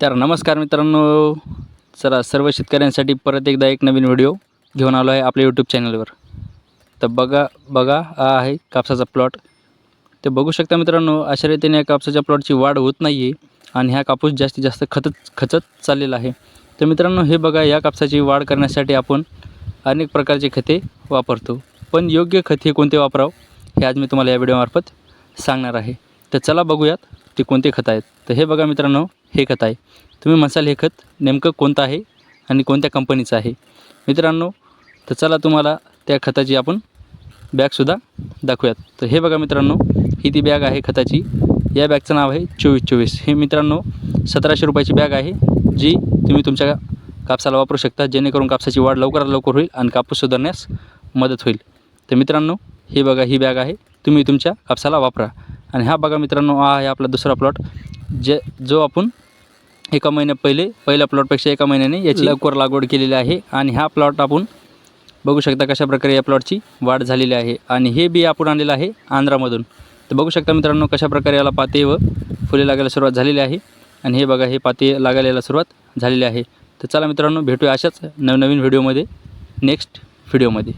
तर नमस्कार मित्रांनो. चला सर्व शेतकऱ्यांसाठी परत एकदा एक नवीन व्हिडिओ घेऊन आलो आहे आपल्या यूट्यूब चॅनलवर तर बघा बघा हा आहे कापसाचा प्लॉट ते बघू शकता मित्रांनो अशा रीतीने या कापसाच्या प्लॉटची वाढ होत नाही आहे आणि हा कापूस जास्तीत जास्त खतच खचत चाललेला आहे. तर मित्रांनो हे बघा या कापसाची वाढ करण्यासाठी आपण अनेक प्रकारचे खते वापरतो. पण योग्य खत हे कोणते वापरावं हे आज मी तुम्हाला या व्हिडिओमार्फत सांगणार आहे. तर चला बघूयात. ते कोणते खत आहेत तर हे बघा मित्रांनो हे खत आहे. तुम्ही म्हणसाल हे खत नेमकं कोणतं आहे आणि कोणत्या कंपनीचं आहे? मित्रांनो तर चला तुम्हाला त्या खताची आपण बॅगसुद्धा दाखवूयात. तर हे बघा मित्रांनो ही ती बॅग आहे खताची. या बॅगचं नाव आहे चोवीस चोवीस. हे मित्रांनो सतराशे रुपयाची बॅग आहे जी तुम्ही तुमच्या कापसाला वापरू शकता. जेणेकरून कापसाची वाढ लवकरात लवकर होईल आणि कापूस सुधारण्यास मदत होईल. तर मित्रांनो हे बघा ही बॅग आहे. तुम्ही तुमच्या कापसाला वापरा. आणि हा बघा मित्रांनो हा आहे आपला दुसरा प्लॉट जे जो आपण एका महिन्या पहिले पहिल्या प्लॉटपेक्षा एका महिन्याने याची लवकर लागवड केलेली आहे. आणि हा प्लॉट आपण बघू शकता कशा प्रकारे या प्लॉटची वाढ झालेली आहे. आणि हे बी आपण आणलेलं आहे आंध्रामधून. तर बघू शकता मित्रांनो कशा प्रकारे याला पाते व फुले लागायला सुरुवात झालेली आहे. आणि हे बघा हे पाते लागायला याला सुरुवात झालेली आहे. तर चला मित्रांनो भेटूया अशाच नवनवीन व्हिडिओमध्ये नेक्स्ट व्हिडिओमध्ये